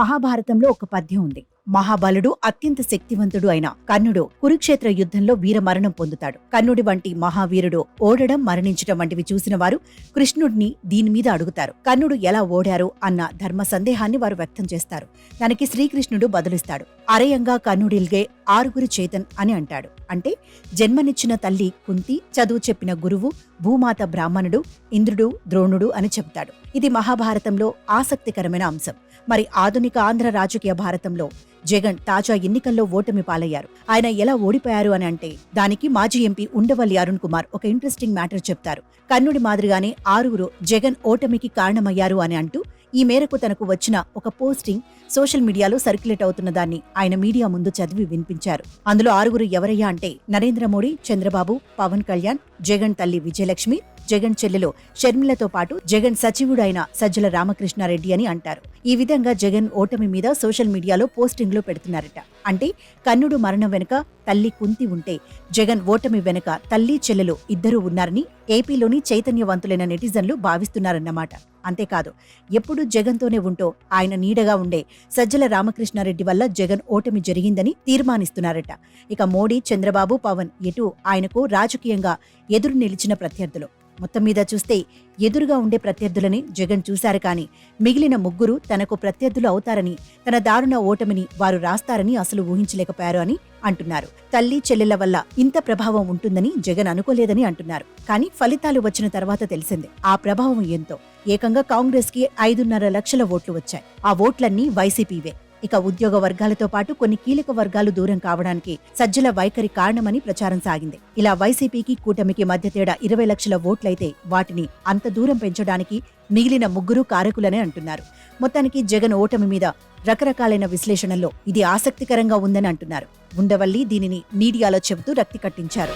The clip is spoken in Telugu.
మహాభారతంలో ఒక పద్యం ఉంది. మహాబలుడు అత్యంత శక్తివంతుడు అయిన కర్ణుడు కురుక్షేత్ర యుద్ధంలో వీరమరణం పొందుతాడు. కర్ణుడి వంటి మహావీరుడు ఓడడం మరణించడం వంటివి చూసిన వారు కృష్ణుడిని దీని మీద అడుగుతారు. కర్ణుడు ఎలా ఓడారు అన్న ధర్మ సందేహాన్ని వారు వ్యక్తం చేస్తారు. దానికి శ్రీకృష్ణుడు బదులిస్తాడు. అరయంగా కర్ణుడిల్గే ఆరుగురు చేతన్ అని అంటాడు. అంటే జన్మనిచ్చిన తల్లి కుంతి చదువు చెప్పిన గురువు భూమాత బ్రాహ్మణుడు ఇంద్రుడు ద్రోణుడు అని చెబుతాడు. ఇది మహాభారతంలో ఆసక్తికరమైన అంశం. మరి ఆధునిక ఆంధ్ర రాజకీయ భారతంలో జగన్ తాజా ఎన్నికల్లో ఓటమి పాలయ్యారు. ఆయన ఎలా ఓడిపోయారు అని అంటే దానికి మాజీ ఎంపీ ఉండవల్లి అరుణ్ కుమార్ ఒక ఇంట్రెస్టింగ్ మ్యాటర్ చెప్తారు. కర్ణుడి మాదిరిగానే ఆరుగురు జగన్ ఓటమికి కారణమయ్యారు అని అంటూ ఈ మేరకు తనకు వచ్చిన ఒక పోస్టింగ్ సోషల్ మీడియాలో సర్క్యులేట్ అవుతున్న దాన్ని ఆయన మీడియా ముందు చదివి వినిపించారు. అందులో ఆరుగురు ఎవరయ్యా అంటే నరేంద్ర మోడీ చంద్రబాబు పవన్ కళ్యాణ్ జగన్ తల్లి విజయలక్ష్మి జగన్ చెల్లెలు షర్మిలతో పాటు జగన్ సచివుడైన సజ్జల రామకృష్ణారెడ్డి అని అంటారు. ఈ విధంగా జగన్ ఓటమి మీద సోషల్ మీడియాలో పోస్టింగ్లు పెడుతున్నారట. అంటే కన్నుడు మరణం వెనుక తల్లి కుంతి ఉంటే జగన్ ఓటమి వెనుక తల్లి చెల్లెలు ఇద్దరూ ఉన్నారని ఏపీలోని చైతన్యవంతులైన నెటిజన్లు భావిస్తున్నారన్నమాట. అంతేకాదు ఎప్పుడు జగన్తోనే ఉంటో ఆయన నీడగా ఉండే సజ్జల రామకృష్ణారెడ్డి వల్ల జగన్ ఓటమి జరిగిందని తీర్మానిస్తున్నారట. ఇక మోడీ చంద్రబాబు పవన్ ఎటు ఆయనకు రాజకీయంగా ఎదురు నిలిచిన ప్రత్యర్థులు. మొత్తం మీద చూస్తే ఎదురుగా ఉండే ప్రత్యర్థులని జగన్ చూశారు కానీ మిగిలిన ముగ్గురు తనకు ప్రత్యర్థులు అవుతారని తన దారుణ ఓటమిని వారు రాస్తారని అసలు ఊహించలేకపోయారు అని అంటున్నారు. తల్లి చెల్లెల వల్ల ఇంత ప్రభావం ఉంటుందని జగన్ అనుకోలేదని అంటున్నారు. కానీ ఫలితాలు వచ్చిన తర్వాత తెలిసిందే ఆ ప్రభావం ఎంతో. ఏకంగా కాంగ్రెస్కి ఐదున్నర లక్షల ఓట్లు వచ్చాయి. ఆ ఓట్లన్నీ వైసీపీవే. ఇక ఉద్యోగ వర్గాలతో పాటు కొన్ని కీలక వర్గాలు దూరం కావడానికి సజ్జల వైఖరి కారణమని ప్రచారం సాగింది. ఇలా వైసీపీకి కూటమికి మధ్య తేడా ఇరవై లక్షల ఓట్లయితే వాటిని అంత దూరం పెంచడానికి మిగిలిన ముగ్గురు కారకులనే అంటున్నారు. మొత్తానికి జగన్ ఓటమి మీద రకరకాలైన విశ్లేషణల్లో ఇది ఆసక్తికరంగా ఉందని అంటున్నారు. ఉండవల్లి దీనిని మీడియాలో చెబుతూ రక్తి కట్టించారు.